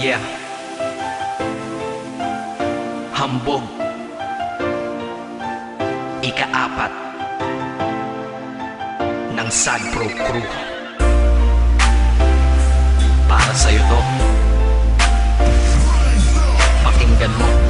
Yeah. Hambog. Ikaapat. Ng Sad Pro Crew. Para sa'yo to. Pakinggan mo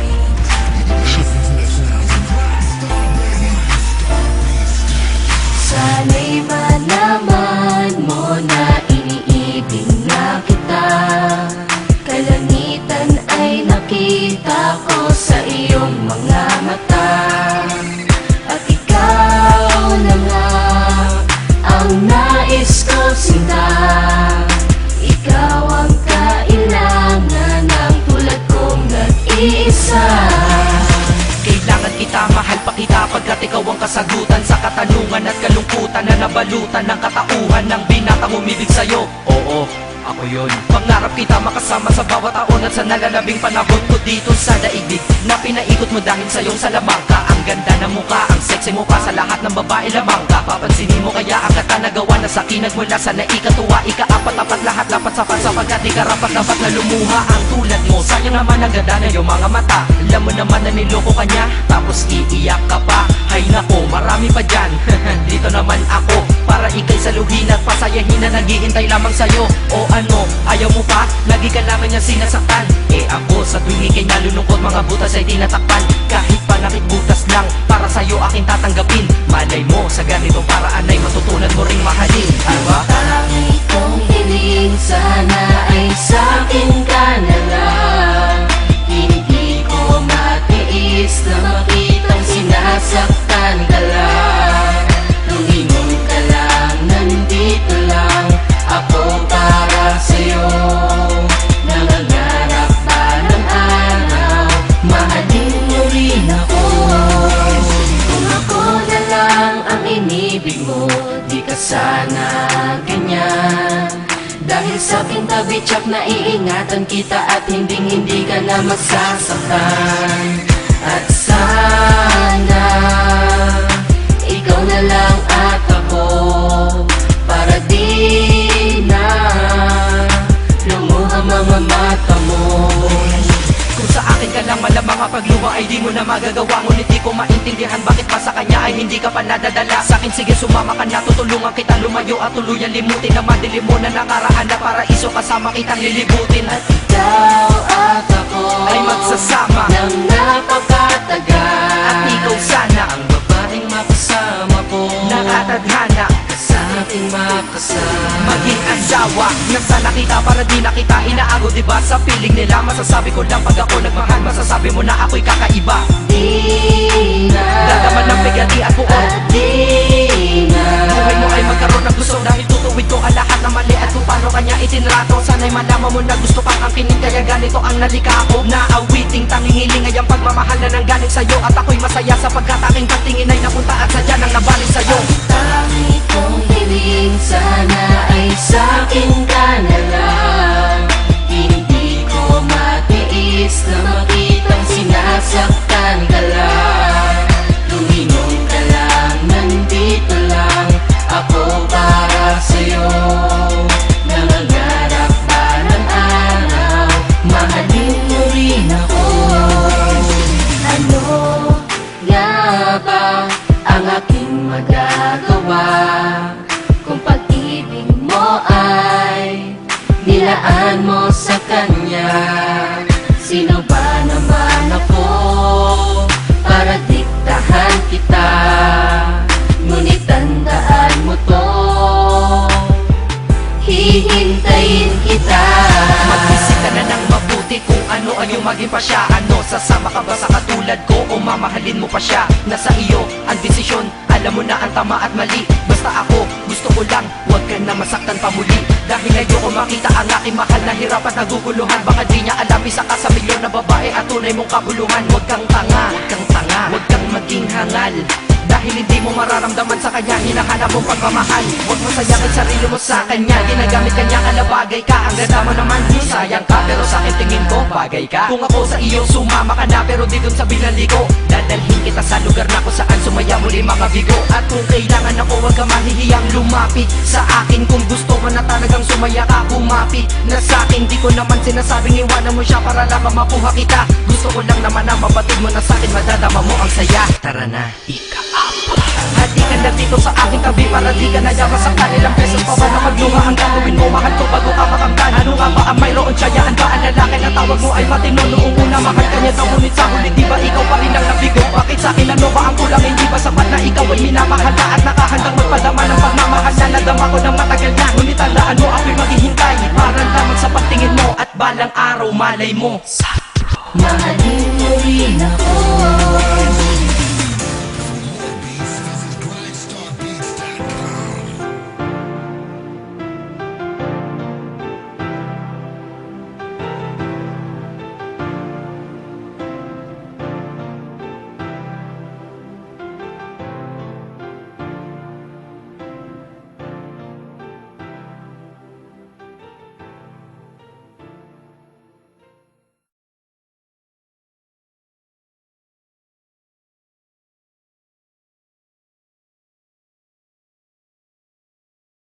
kasagutan sa katanungan at kalungkutan Na nabalutan ng katauhan ng binatang umibig sa'yo. Oo, ako yun. Pangarap kita makasama sa bawat taon At sa nalalabing panahon ko dito sa daigdig Na pinaikot mo dahil sa iyong salamangka Ang ganda ng mukha, ang sexy mo pa sa lahat ng babae lamang Papansinin mo kaya ang kata nagawa na sa akin Nagmula sa naikatuwa, ikaapat-apat lahat Lapat sa pansa pagkat di karapat dapat na lumuha Ang tulad mo, sayang naman ang ganda na iyong mga mata. Alam mo naman na niloko ka niya, tapos iiyak ka pa Hay nako, marami pa dyan, dito naman ako Para ikay saluhin at pasayahin na naghihintay lamang sa'yo. O ano, ayaw mo pa? Lagi ka naman niya sinasaktan. Eh ako, sa tuwing ikay nalulungkot Mga butas ay tinatakpan. Kahit pa nakitbutas lang Para sa'yo aking tatanggapin. Malay mo, sa ganitong paraan ay matutunan mo ring mahalin. Diba? Tangi kong hiling sana sana ganyan. Dahil sa aking tabi tsak na iingatan kita At hindi hindi ka na masasaktan At sana Ikaw na lang at ako Para di na Lumuha mga mata mo akin ka lang malamang ang pagluha ay di mo na magagawa. Ngunit di ko maintindihan bakit pa sa kanya ay hindi ka pa nadadala. Sa akin sige sumama ka na tutulungan kita lumayo at tuluyan. Limutin Na madilim mo na nakaraan na paraiso kasama kitang lilibutin. At Ikaw at ako ay magsasama Nang napakatagal. At ikaw sana ang babaeng makasama ko. Nakatadhana aking makasama Maging asawa Nang sana kita para di na kita inaago Diba sa feeling nila Masasabi ko lang pag ako nagmahal Masasabi mo na ako'y kakaiba. Di na Dadaman ng pigati at buo. At di na Buhay mo ay magkaroon ng gusto Dahil tutuwid ko ang lahat ng mali At kung paano kanya itinrato. Sana'y malaman mo na gusto kang angkinin Kaya ganito ang nalika ko. Naawiting tangingiling ay ang pagmamahal na nang galing sa'yo. At ako'y masaya sapagkat aking patingin ay napunta At sadya nang nabalik sa'yo. Tangi sana ay sa'kin ka na iyong maging pasya Ano, sasama ka ba sa katulad ko? O mamahalin mo pa siya? Nasa iyo ang desisyon, alam mo na ang tama at mali. Basta ako, gusto ko lang, huwag ka na masaktan pa muli. Dahil ayoko makita ang aking mahal na hirap at naguguluhan. Baka di niya alam isa ka sa milyon na babae at tunay mong kabuluhan. Huwag kang tanga, huwag kang tanga, huwag kang maging hangal. Dahil hindi mo mararamdaman Hinahanap mong pagmamahal. Huwag mo sayangin sarili mo sa kanya. Ginagamit kanya kalabagay ka. Ang ganda mo naman sayang ka. Pero sa akin tingin ko, bagay ka. Kung ako sa iyo, sumama ka na Pero di dun sa binali ko Dadalhin kita sa lugar na kung saan sumaya muli mga bigo. At kung kailangan ako, huwag ka mahihiyang lumapit Sa akin. Kung gusto mo na talagang sumaya ka Kumapit na sa akin. Di ko naman sinasabing iwanan mo siya para lang makuha kita. Gusto ko lang naman na mabatid mo na sa akin. Madadama mo ang saya. Tara na, ika-up Hadi ka na dito sa aking tabi Para di ka nayawa sa kanilang beses pa ba na magluha Ang gagawin mo mahal ko bago ka makamtan. Ano nga ba ang mayroon tsayaan ba ang lalaki na tawag mo ay matino? Noong una mahal ka niya daw ngunit sa huli di ba ikaw pa rin ang nabigo? Bakit sa akin ano ba ang kulang? Hindi ba sapat na ikaw ay minamahal na At nakahandang magpadama ng pagmamahal na nadama ko ng matagal na? Ngunit tandaan mo ako'y maghihintay. Para lamang sa pagtingin mo at balang araw malay mo. Mahalin mo rin ako